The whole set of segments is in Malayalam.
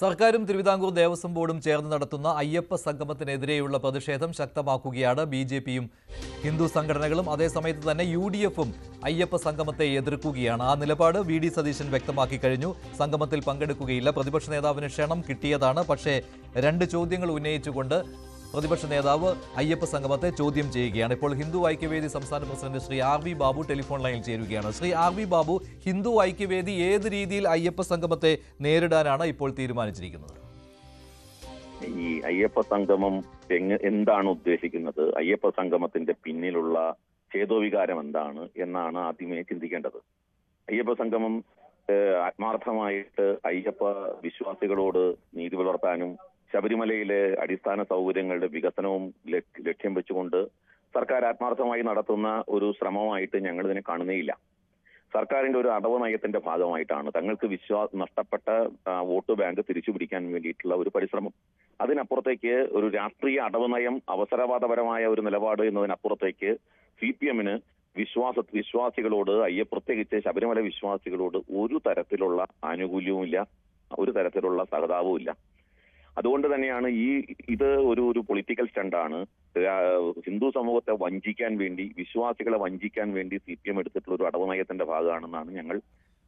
സർക്കാരും തിരുവിതാംകൂർ ദേവസ്വം ബോർഡും ചേർന്ന് നടത്തുന്ന അയ്യപ്പ സംഗമത്തിനെതിരെയുള്ള പ്രതിഷേധം ശക്തമാക്കുകയാണ് ബി ജെ പിയും. ഹിന്ദു സംഘടനകളും അതേസമയത്ത് തന്നെ യു ഡി എഫും അയ്യപ്പ സംഗമത്തെ എതിർക്കുകയാണ്. ആ നിലപാട് വി ഡി സതീശൻ വ്യക്തമാക്കി കഴിഞ്ഞു. സംഗമത്തിൽ പങ്കെടുക്കുകയില്ല. പ്രതിപക്ഷ നേതാവിന് ക്ഷണം കിട്ടിയതാണ്. പക്ഷേ രണ്ട് ചോദ്യങ്ങൾ ഉന്നയിച്ചുകൊണ്ട് പ്രതിപക്ഷ നേതാവ് അയ്യപ്പ സംഗമത്തെ ചോദ്യം ചെയ്യുകയാണ്. ഇപ്പോൾ ഹിന്ദു ഐക്യവേദി സംസ്ഥാന president Shri R V Babu telephone ലൈനിൽ ചേരുകയാണ്. ശ്രീ ആർ വി ബാബു ഹിന്ദു ഐക്യവേദി ഏത് രീതിയിൽ അയ്യപ്പ സംഗമത്തെ നേരിടാനാണ് ഇപ്പോൾ തീരുമാനിച്ചിരിക്കുന്നത്? ഈ അയ്യപ്പ സംഗമം എന്താണ് ഉദ്ദേശിക്കുന്നത്? അയ്യപ്പ സംഗമത്തിന്റെ പിന്നിലുള്ള ചേതോവികാരം എന്താണ് എന്നാണ് ആദ്യമേ ചിന്തിക്കേണ്ടത്. അയ്യപ്പ സംഗമം ആത്മാർത്ഥമായിട്ട് അയ്യപ്പ വിശ്വാസികളോട് നീതി പുലർത്താനും ശബരിമലയിലെ അടിസ്ഥാന സൗകര്യങ്ങളുടെ വികസനവും ലക്ഷ്യം വെച്ചുകൊണ്ട് സർക്കാർ ആത്മാർത്ഥമായി നടത്തുന്ന ഒരു ശ്രമമായിട്ട് ഞങ്ങൾ ഇതിനെ കാണുന്നേയില്ല. സർക്കാരിന്റെ ഒരു അടവ് നയത്തിന്റെ ഭാഗമായിട്ടാണ് തങ്ങൾക്ക് വിശ്വാസ നഷ്ടപ്പെട്ട വോട്ട് ബാങ്ക് തിരിച്ചു പിടിക്കാൻ വേണ്ടിയിട്ടുള്ള ഒരു പരിശ്രമം. അതിനപ്പുറത്തേക്ക് ഒരു രാഷ്ട്രീയ അടവ് നയം അവസരവാദപരമായ ഒരു നിലപാട് എന്നതിനപ്പുറത്തേക്ക് സി പി എമ്മിന് വിശ്വാസ വിശ്വാസികളോട് അയ്യ പ്രത്യേകിച്ച് ശബരിമല വിശ്വാസികളോട് ഒരു തരത്തിലുള്ള ആനുകൂല്യവുമില്ല ഒരു തരത്തിലുള്ള സഹതാപവും ഇല്ല അതുകൊണ്ട് തന്നെയാണ് ഈ ഇത് ഒരു ഒരു പൊളിറ്റിക്കൽ സ്റ്റണ്ടാണ് ഹിന്ദു സമൂഹത്തെ വഞ്ചിക്കാൻ വേണ്ടി വിശ്വാസികളെ വഞ്ചിക്കാൻ വേണ്ടി സി പി എം എടുത്തിട്ടുള്ള ഒരു അടവ് നയത്തിന്റെ ഭാഗമാണെന്നാണ് ഞങ്ങൾ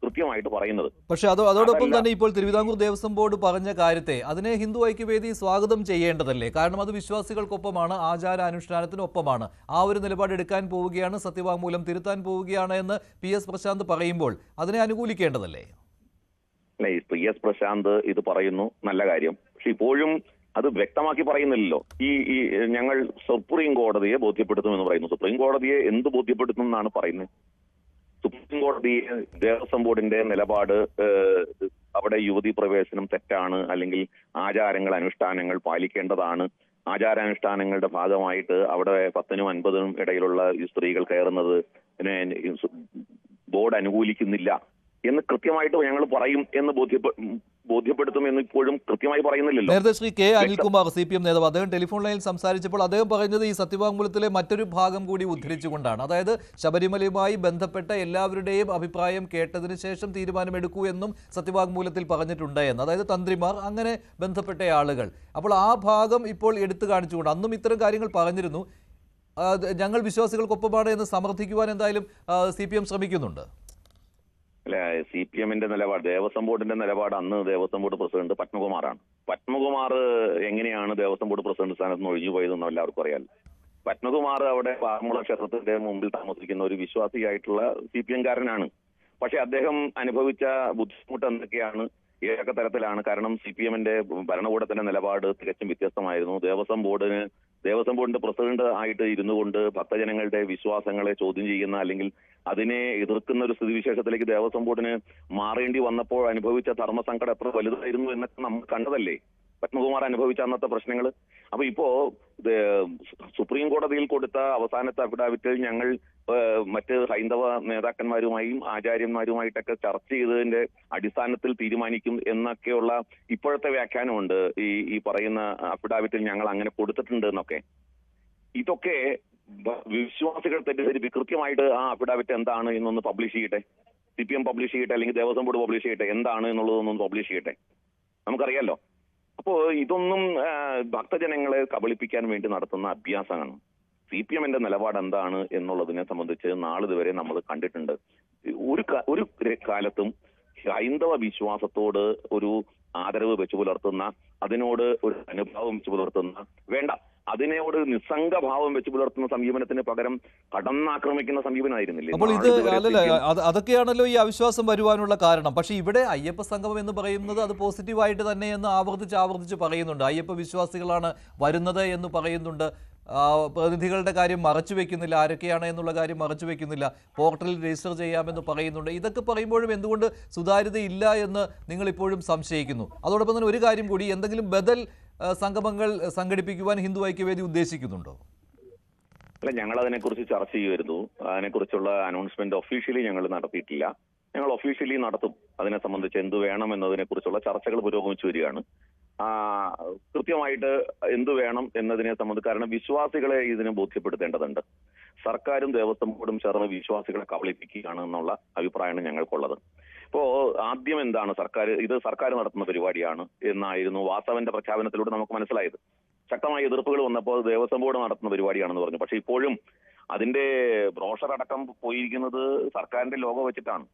കൃത്യമായിട്ട് പറയുന്നത്. പക്ഷെ അത് അതോടൊപ്പം തന്നെ ഇപ്പോൾ തിരുവിതാംകൂർ ദേവസ്വം ബോർഡ് പറഞ്ഞ കാര്യത്തെ അതിനെ ഹിന്ദു ഐക്യവേദി സ്വാഗതം ചെയ്യേണ്ടതല്ലേ? കാരണം അത് വിശ്വാസികൾക്കൊപ്പമാണ് ആചാര അനുഷ്ഠാനത്തിനൊപ്പമാണ് ആ ഒരു നിലപാട് എടുക്കാൻ പോവുകയാണ് സത്യവാങ്മൂലം തിരുത്താൻ പോവുകയാണ് എന്ന് പി എസ് പ്രശാന്ത് പറയുമ്പോൾ അതിനെ അനുകൂലിക്കേണ്ടതല്ലേ? അല്ലെ പി എസ് പ്രശാന്ത് ഇത് പറയുന്നു നല്ല കാര്യം. പക്ഷെ ഇപ്പോഴും അത് വ്യക്തമാക്കി പറയുന്നില്ലല്ലോ. ഈ ഈ ഞങ്ങൾ സുപ്രീം കോടതിയെ ബോധ്യപ്പെടുത്തുമെന്ന് പറയുന്നു. സുപ്രീം കോടതിയെ എന്ത് ബോധ്യപ്പെടുത്തും എന്നാണ് പറയുന്നത്? സുപ്രീം കോടതി ദേവസ്വം ബോർഡിന്റെ നിലപാട് അവിടെ യുവതി പ്രവേശനം തെറ്റാണ് അല്ലെങ്കിൽ ആചാരങ്ങൾ അനുഷ്ഠാനങ്ങൾ പാലിക്കേണ്ടതാണ്. ആചാരാനുഷ്ഠാനങ്ങളുടെ ഭാഗമായിട്ട് അവിടെ പത്തിനും അൻപതിനും ഇടയിലുള്ള സ്ത്രീകൾ കയറുന്നത് ബോർഡ് അനുകൂലിക്കുന്നില്ല. എന്ന് കൃത്യമായിട്ട് ഞങ്ങൾ പറയും എന്ന് ബോധ്യപ്പെ ബോധ്യപ്പെടുത്തും എന്ന് ഇപ്പോഴും കൃത്യമായി പറയുന്നില്ലല്ലോ. നേരത്തെ Shri K Anilkumar C P M നേതാവ് അദ്ദേഹം ടെലിഫോൺ ലൈനിൽ സംസാരിച്ചപ്പോൾ അദ്ദേഹം പറയുന്നത് ഈ സത്യവാങ്മൂലത്തിലെ മറ്റൊരു ഭാഗം കൂടി ഉദ്ധരിച്ചുകൊണ്ടാണ്. അതായത് ശബരിമലയുമായി ബന്ധപ്പെട്ട എല്ലാവരുടെയും അഭിപ്രായം കേട്ടതിന് ശേഷം തീരുമാനമെടുക്കൂ എന്നും സത്യവാങ്മൂലത്തിൽ പറഞ്ഞിട്ടുണ്ട് എന്ന്. അതായത് തന്ത്രിമാർ അങ്ങനെ ബന്ധപ്പെട്ട ആളുകൾ. അപ്പോൾ ആ ഭാഗം ഇപ്പോൾ എടുത്തു കാണിച്ചുകൊണ്ട് അന്നും ഇത്തരം കാര്യങ്ങൾ പറഞ്ഞിരുന്നു. ഞങ്ങൾ വിശ്വാസികൾക്കൊപ്പമാണ് എന്ന് സമർത്ഥിക്കുവാൻ എന്തായാലും സി പി എം ശ്രമിക്കുന്നുണ്ട്. സി പി എമ്മിന്റെ നിലപാട് ദേവസ്വം ബോർഡിന്റെ നിലപാട് അന്ന് ദേവസ്വം ബോർഡ് പ്രസിഡന്റ് പത്മകുമാറാണ്. പത്മകുമാർ എങ്ങനെയാണ് ദേവസ്വം ബോർഡ് പ്രസിഡന്റ് സ്ഥാനത്ത് നിന്ന് ഒഴിഞ്ഞു പോയതെന്ന് എല്ലാവർക്കും അറിയാലോ. പത്മകുമാർ അവിടെ പാറമുള ക്ഷേത്രത്തിന്റെ മുമ്പിൽ താമസിക്കുന്ന ഒരു വിശ്വാസിയായിട്ടുള്ള സി പി എംകാരനാണ്. പക്ഷെ അദ്ദേഹം അനുഭവിച്ച ബുദ്ധിമുട്ട് എന്തൊക്കെയാണ്? ഏതൊക്കെ തരത്തിലാണ്? കാരണം സി പി എമ്മിന്റെ ഭരണകൂടത്തിന്റെ നിലപാട് തികച്ചും വ്യത്യസ്തമായിരുന്നു. ദേവസ്വം ബോർഡിന് ദേവസ്വം ബോർഡിന്റെ പ്രസിഡന്റ് ആയിട്ട് ഇരുന്നു കൊണ്ട് ഭക്തജനങ്ങളുടെ വിശ്വാസങ്ങളെ ചോദ്യം ചെയ്യുന്ന അല്ലെങ്കിൽ അതിനെ എതിർക്കുന്ന ഒരു സ്ഥിതിവിശേഷത്തിലേക്ക് ദേവസ്വം ബോർഡിന് മാറേണ്ടി വന്നപ്പോൾ അനുഭവിച്ച ധർമ്മസങ്കടം എത്ര വലുതായിരുന്നു എന്നൊക്കെ നമ്മൾ കണ്ടതല്ലേ? പത്മകുമാർ അനുഭവിച്ച അന്നത്തെ പ്രശ്നങ്ങൾ അപ്പൊ ഇപ്പോ സുപ്രീം കോടതിയിൽ കൊടുത്ത അവസാനത്തെ അഫിഡാവിറ്റിൽ ഞങ്ങൾ മറ്റ് ഹൈന്ദവ നേതാക്കന്മാരുമായും ആചാര്യന്മാരുമായിട്ടൊക്കെ ചർച്ച ചെയ്തതിന്റെ അടിസ്ഥാനത്തിൽ തീരുമാനിക്കും എന്നൊക്കെയുള്ള ഇപ്പോഴത്തെ വ്യാഖ്യാനമുണ്ട് ഈ ഈ പറയുന്ന അഫിഡാവിറ്റിൽ ഞങ്ങൾ അങ്ങനെ കൊടുത്തിട്ടുണ്ട് എന്നൊക്കെ. ഇതൊക്കെ വിശ്വാസികൾ തെറ്റിദ്ധരിപ്പി കൃത്യമായിട്ട് ആ അഫിഡാവിറ്റ് എന്താണ് എന്നൊന്ന് പബ്ലിഷ് ചെയ്യട്ടെ. സി പി എം പബ്ലിഷ് ചെയ്യട്ടെ അല്ലെങ്കിൽ ദേവസ്വം ബോർഡ് പബ്ലിഷ് ചെയ്യട്ടെ എന്താണ് എന്നുള്ളതൊന്നും പബ്ലിഷ് ചെയ്യട്ടെ. നമുക്കറിയാലോ. അപ്പോ ഇതൊന്നും ഭക്തജനങ്ങളെ കബളിപ്പിക്കാൻ വേണ്ടി നടത്തുന്ന അഭ്യാസമാണ്. സി പി എമ്മിന്റെ നിലപാട് എന്താണ് എന്നുള്ളതിനെ സംബന്ധിച്ച് നാളിതുവരെ നമ്മൾ കണ്ടിട്ടുണ്ട്. ഒരു ഒരു കാലത്തും ഹൈന്ദവ വിശ്വാസത്തോട് ഒരു ആദരവ് വെച്ചു പുലർത്തുന്ന അതിനോട് ഒരു അനുഭാവം വെച്ച് പുലർത്തുന്ന വേണ്ട. അതിനോട് നിസ്സംഗഭാവം വെച്ച് പുലർത്തുന്ന സമീപനത്തിന് പകരം കടന്നാക്രമിക്കുന്ന സമീപനമായിരുന്നില്ലേ അപ്പോൾ ഇത് അല്ലല്ല അതൊക്കെയാണല്ലോ ഈ അവിശ്വാസം വരുവാനുള്ള കാരണം. പക്ഷേ ഇവിടെ അയ്യപ്പ സംഗമം എന്ന് പറയുന്നത് അത് പോസിറ്റീവായിട്ട് തന്നെ എന്ന് ആവർത്തിച്ച് ആവർത്തിച്ച് പറയുന്നുണ്ട്. അയ്യപ്പ വിശ്വാസികളാണ് വരുന്നത് എന്ന് പറയുന്നുണ്ട്. പ്രതിനിധികളുടെ കാര്യം മറച്ചു വെക്കുന്നില്ല. ആരൊക്കെയാണ് എന്നുള്ള കാര്യം മറച്ചു വെക്കുന്നില്ല. പോർട്ടലിൽ രജിസ്റ്റർ ചെയ്യാമെന്ന് പറയുന്നുണ്ട്. ഇതൊക്കെ പറയുമ്പോഴും എന്തുകൊണ്ട് സുതാര്യതയില്ല എന്ന് നിങ്ങൾ ഇപ്പോഴും സംശയിക്കുന്നു. അതോടൊപ്പം തന്നെ ഒരു കാര്യം കൂടി എന്തെങ്കിലും ബദൽ സംഗമങ്ങൾ സംഘടിപ്പിക്കുവാൻ ഹിന്ദു ഐക്യവേദി ഉദ്ദേശിക്കുന്നുണ്ടോ? അല്ല ഞങ്ങൾ അതിനെക്കുറിച്ച് ചർച്ച ചെയ്യുമായിരുന്നു അതിനെക്കുറിച്ചുള്ള അനൗൺസ്മെന്റ് ഒഫീഷ്യലി ഞങ്ങൾ നടത്തിയിട്ടില്ല. ഞങ്ങൾ ഒഫീഷ്യലി നടത്തും. അതിനെ സംബന്ധിച്ച് എന്ത് വേണം എന്നതിനെ കുറിച്ചുള്ള ചർച്ചകൾ പുരോഗമിച്ചു വരികയാണ്. കൃത്യമായിട്ട് എന്ത് വേണം എന്നതിനെ സംബന്ധിച്ച് കാരണം വിശ്വാസികളെ ഇതിനെ ബോധ്യപ്പെടുത്തേണ്ടതുണ്ട്. സർക്കാരും ദേവസ്വം ബോർഡും ചേർന്ന് വിശ്വാസികളെ കബളിപ്പിക്കുകയാണ് എന്നുള്ള അഭിപ്രായമാണ് ഞങ്ങൾക്കുള്ളത്. ഇപ്പോ ആദ്യം എന്താണ് സർക്കാർ ഇത് സർക്കാർ നടത്തുന്ന പരിപാടിയാണ് എന്നായിരുന്നു വാസവന്റെ പ്രഖ്യാപനത്തിലൂടെ നമുക്ക് മനസ്സിലായത്. ശക്തമായ എതിർപ്പുകൾ വന്നപ്പോൾ ദേവസ്വം ബോർഡ് നടത്തുന്ന പരിപാടിയാണെന്ന് പറഞ്ഞു. പക്ഷെ ഇപ്പോഴും അതിന്റെ ബ്രോഷർ അടക്കം പോയിരിക്കുന്നത് സർക്കാരിന്റെ ലോഗോ വെച്ചിട്ടാണ്.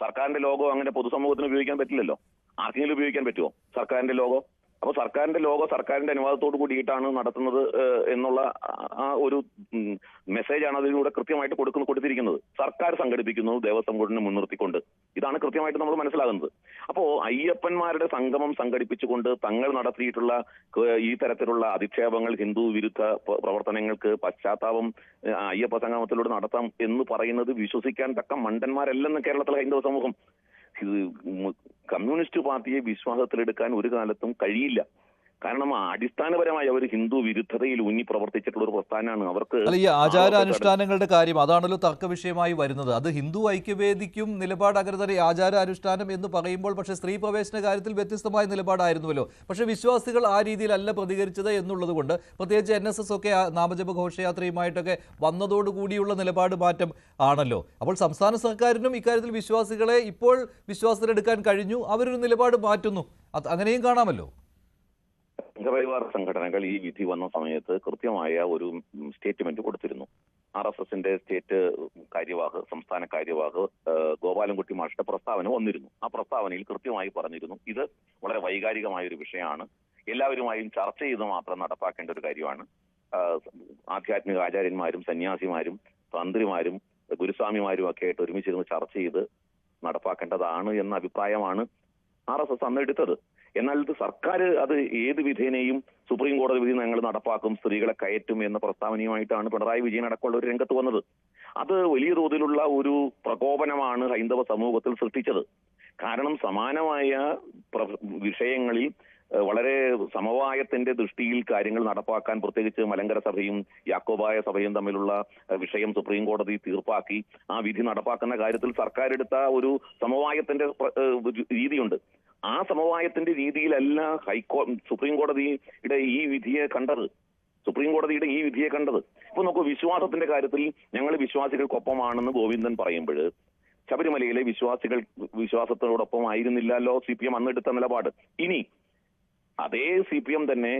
സർക്കാരിന്റെ ലോഗോ അങ്ങനെ പൊതുസമൂഹത്തിന് ഉപയോഗിക്കാൻ പറ്റില്ലല്ലോ. ആർക്കെങ്കിലും ഉപയോഗിക്കാൻ പറ്റുമോ സർക്കാരിന്റെ ലോഗോ അപ്പൊ സർക്കാരിന്റെ ലോഗോ സർക്കാരിന്റെ അനുവാദത്തോട് കൂടിയിട്ടാണ് നടത്തുന്നത് എന്നുള്ള ആ- ഒരു മെസ്സേജാണ് അതിലൂടെ കൃത്യമായിട്ട് കൊടുക്കുന്ന കൊടുത്തിരിക്കുന്നത്. സർക്കാർ സംഘടിപ്പിക്കുന്നത് ദേവസ്വം ബോർഡിനെ മുൻനിർത്തിക്കൊണ്ട്. ഇതാണ് കൃത്യമായിട്ട് നമ്മൾ മനസ്സിലാകുന്നത്. അപ്പോ അയ്യപ്പന്മാരുടെ സംഗമം സംഘടിപ്പിച്ചുകൊണ്ട് തങ്ങൾ നടത്തിയിട്ടുള്ള ഈ തരത്തിലുള്ള അധിക്ഷേപങ്ങൾ ഹിന്ദു വിരുദ്ധ പ്രവർത്തനങ്ങൾക്ക് പശ്ചാത്താപം അയ്യപ്പ സംഗമത്തിലൂടെ നടത്താം എന്ന് പറയുന്നത് വിശ്വസിക്കാൻ തക്ക മണ്ടന്മാരല്ലെന്ന് കേരളത്തിലെ ഹൈന്ദവ സമൂഹം കമ്മ്യൂണിസ്റ്റ് പാർട്ടിയെ വിശ്വാസത്തിലെടുക്കാൻ ഒരു കാലത്തും കഴിയില്ല. കാരണം അടിസ്ഥാനപരമായി അവർ ഹിന്ദു വിരുദ്ധതയിൽ ഊന്നി പ്രവർത്തിച്ചിട്ടുള്ള ഒരു പ്രസ്ഥാനമാണ്. അവർക്ക് ഈ ആചാര അനുഷ്ഠാനങ്ങളുടെ കാര്യം അതാണല്ലോ തർക്ക വിഷയമായി വരുന്നത്. അത് ഹിന്ദു ഐക്യവേദിക്കും നിലപാട് അഗ്രതറി ആചാര അനുഷ്ഠാനം എന്ന് പറയുമ്പോൾ പക്ഷേ സ്ത്രീ പ്രവേശന കാര്യത്തിൽ വ്യത്യസ്തമായ നിലപാടായിരുന്നുവല്ലോ പക്ഷേ വിശ്വാസികൾ ആ രീതിയിലല്ല പ്രതികരിച്ചത് എന്നുള്ളത് കൊണ്ട് പ്രത്യേകിച്ച് എൻ എസ് എസ് ഒക്കെ നാമജപ ഘോഷയാത്രയുമായിട്ടൊക്കെ വന്നതോടുകൂടിയുള്ള നിലപാട് മാറ്റം ആണല്ലോ. അപ്പോൾ സംസ്ഥാന സർക്കാരിനും ഇക്കാര്യത്തിൽ വിശ്വാസികളെ ഇപ്പോൾ വിശ്വാസത്തിലെടുക്കാൻ കഴിഞ്ഞു. അവരൊരു നിലപാട് മാറ്റുന്നു. അങ്ങനെയും കാണാമല്ലോ. സംഘപരിവാർ സംഘടനകൾ ഈ വിധി വന്ന സമയത്ത് കൃത്യമായ ഒരു സ്റ്റേറ്റ്മെന്റ് കൊടുത്തിരുന്നു. ആർ എസ് എസിന്റെ സ്റ്റേറ്റ് കാര്യവാഹ് സംസ്ഥാന കാര്യവാഹ് ഗോപാലൻകുട്ടി മാഷിന്റെ പ്രസ്താവന വന്നിരുന്നു. ആ പ്രസ്താവനയിൽ കൃത്യമായി പറഞ്ഞിരുന്നു ഇത് വളരെ വൈകാരികമായ ഒരു വിഷയമാണ്. എല്ലാവരുമായും ചർച്ച ചെയ്ത് മാത്രം നടപ്പാക്കേണ്ട ഒരു കാര്യമാണ്. ആധ്യാത്മിക ആചാര്യന്മാരും സന്യാസിമാരും തന്ത്രിമാരും ഗുരുസ്വാമിമാരും ഒക്കെ ആയിട്ട് ഒരുമിച്ചിരുന്ന് ചർച്ച ചെയ്ത് നടപ്പാക്കേണ്ടതാണ് എന്ന അഭിപ്രായമാണ് ആർ എസ് എസ് അന്ന് എടുത്തത്. എന്നാൽ ഇത് സർക്കാർ അത് ഏത് വിധേനയും സുപ്രീം കോടതി വിധി ഞങ്ങൾ നടപ്പാക്കും സ്ത്രീകളെ കയറ്റും എന്ന പ്രസ്താവനയുമായിട്ടാണ് പിണറായി വിജയൻ അടക്കമുള്ള ഒരു രംഗത്ത് വന്നത്. അത് വലിയ തോതിലുള്ള ഒരു പ്രകോപനമാണ് ഹൈന്ദവ സമൂഹത്തിൽ സൃഷ്ടിച്ചത്. കാരണം സമാനമായ വിഷയങ്ങളിൽ വളരെ സമവായത്തിന്റെ ദൃഷ്ടിയിൽ കാര്യങ്ങൾ നടപ്പാക്കാൻ പ്രത്യേകിച്ച് മലങ്കര സഭയും യാക്കോബായ സഭയും തമ്മിലുള്ള വിഷയം സുപ്രീം കോടതി തീർപ്പാക്കി ആ വിധി നടപ്പാക്കുന്ന കാര്യത്തിൽ സർക്കാർ എടുത്ത ഒരു സമവായത്തിന്റെ രീതിയുണ്ട് ആ സമവായത്തിന്റെ രീതിയിലല്ല ഹൈക്കോ സുപ്രീം കോടതിയുടെ ഈ വിധിയെ കണ്ടത്. സുപ്രീം കോടതിയുടെ ഈ വിധിയെ കണ്ടത്. ഇപ്പൊ നോക്കൂ വിശ്വാസത്തിന്റെ കാര്യത്തിൽ ഞങ്ങൾ വിശ്വാസികൾക്കൊപ്പമാണെന്ന് ഗോവിന്ദൻ പറയുമ്പോൾ ശബരിമലയിലെ വിശ്വാസികൾ വിശ്വാസത്തോടൊപ്പം ആയിരുന്നില്ലല്ലോ സി പി എം അന്നെടുത്ത നിലപാട്. ഇനി അതേ സി പി എം തന്നെ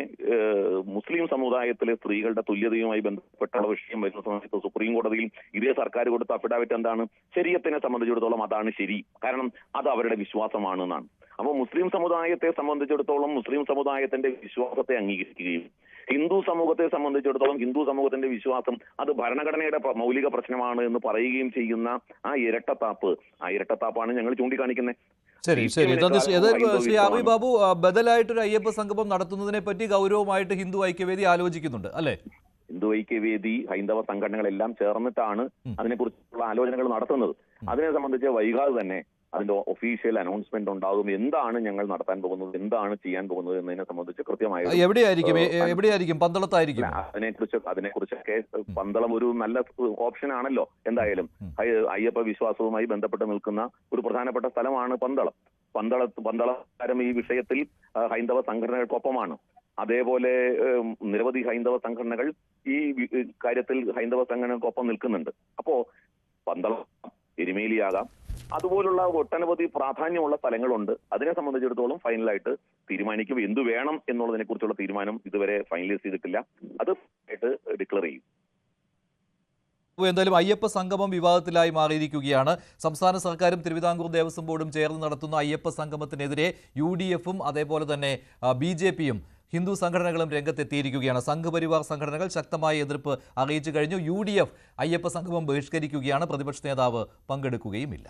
മുസ്ലിം സമുദായത്തിലെ സ്ത്രീകളുടെ തുല്യതയുമായി ബന്ധപ്പെട്ടുള്ള വിഷയം വരുന്ന സമയത്ത് സുപ്രീം കോടതിയിൽ ഇതേ സർക്കാർ കൊടുത്ത അഫിഡാവിറ്റ് എന്താണ്? ശരീരത്തിനെ സംബന്ധിച്ചിടത്തോളം അതാണ് ശരി. കാരണം അത് അവരുടെ വിശ്വാസമാണ് എന്നാണ് അപ്പോൾ മുസ്ലിം സമുദായത്തെ സംബന്ധിച്ചിടത്തോളം മുസ്ലിം സമുദായത്തിന്റെ വിശ്വാസത്തെ അംഗീകരിക്കുകയും ഹിന്ദു സമൂഹത്തെ സംബന്ധിച്ചിടത്തോളം ഹിന്ദു സമൂഹത്തിന്റെ വിശ്വാസം അത് ഭരണഘടനയുടെ മൗലിക പ്രശ്നമാണ് എന്ന് പറയുകയും ചെയ്യുന്ന ആ ഇരട്ടത്താപ്പ്. ആ ഇരട്ടത്താപ്പാണ് ഞങ്ങൾ ചൂണ്ടിക്കാണിക്കുന്നത് ശരി ശരി. ശ്രീ വി ബാബു ബദലായിട്ട് ഒരു അയ്യപ്പ സംഗമം നടത്തുന്നതിനെ പറ്റി ഗൗരവമായിട്ട് ഹിന്ദു ഐക്യവേദി ആലോചിക്കുന്നുണ്ട് അല്ലേ? ഹിന്ദു ഐക്യവേദി ഹൈന്ദവ സംഘടനകളെല്ലാം ചേർന്നിട്ടാണ്. അതിനെക്കുറിച്ചുള്ള ആലോചനകൾ നടത്തുന്നത്. അതിനെ സംബന്ധിച്ച് വൈകാതെ തന്നെ അതിന്റെ ഒഫീഷ്യൽ അനൗൺസ്മെന്റ് ഉണ്ടാകും. എന്താണ് ഞങ്ങൾ നടത്താൻ പോകുന്നത്? എന്താണ് ചെയ്യാൻ പോകുന്നത് എന്നതിനെ സംബന്ധിച്ച് കൃത്യമായ എവിടെയായിരിക്കും? എവിടെയായിരിക്കും? പന്തളത്തായിരിക്കും? അതിനെക്കുറിച്ച് അതിനെക്കുറിച്ചൊക്കെ പന്തളം ഒരു നല്ല ഓപ്ഷൻ ആണല്ലോ എന്തായാലും. അയ്യപ്പ വിശ്വാസവുമായി ബന്ധപ്പെട്ട് നിൽക്കുന്ന ഒരു പ്രധാനപ്പെട്ട സ്ഥലമാണ് പന്തളം. പന്തള പന്തളക്കാരം ഈ വിഷയത്തിൽ ഹൈന്ദവ സംഘടനകൾക്കൊപ്പമാണ്. അതേപോലെ നിരവധി ഹൈന്ദവ സംഘടനകൾ ഈ കാര്യത്തിൽ ഹൈന്ദവ സംഘടനകൾക്കൊപ്പം നിൽക്കുന്നുണ്ട്. അപ്പോ പന്തളം എരുമേലിയാകാം. അതുപോലുള്ള ഒട്ടനവധി പ്രാധാന്യമുള്ള സ്ഥലങ്ങളുണ്ട്. അതിനെ സംബന്ധിച്ചിടത്തോളം ഫൈനലായിട്ട് തീരുമാനിക്കും. എന്തു വേണം എന്നുള്ളതിനെ കുറിച്ചുള്ള തീരുമാനം ഇതുവരെ ഫൈനലൈസ് ചെയ്തിട്ടില്ല. അത് ആയിട്ട് ഡിക്ലെയർ ചെയ്യും. എന്തായാലും അയ്യപ്പ സംഗമം വിവാദത്തിലായി മാറിയിരിക്കുകയാണ്. സംസ്ഥാന സർക്കാരും തിരുവിതാംകൂർ ദേവസ്വം ബോർഡും ചേർന്ന് നടത്തുന്ന അയ്യപ്പ സംഗമത്തിനെതിരെ യു ഡി എഫും അതേപോലെ തന്നെ ബി ജെ പിയും ഹിന്ദു സംഘടനകളും രംഗത്തെത്തിയിരിക്കുകയാണ്. സംഘപരിവാർ സംഘടനകൾ ശക്തമായ എതിർപ്പ് അറിയിച്ചു കഴിഞ്ഞു. യു ഡി എഫ് അയ്യപ്പ സംഗമം ബഹിഷ്കരിക്കുകയാണ്. പ്രതിപക്ഷ നേതാവ് പങ്കെടുക്കുകയുമില്ല.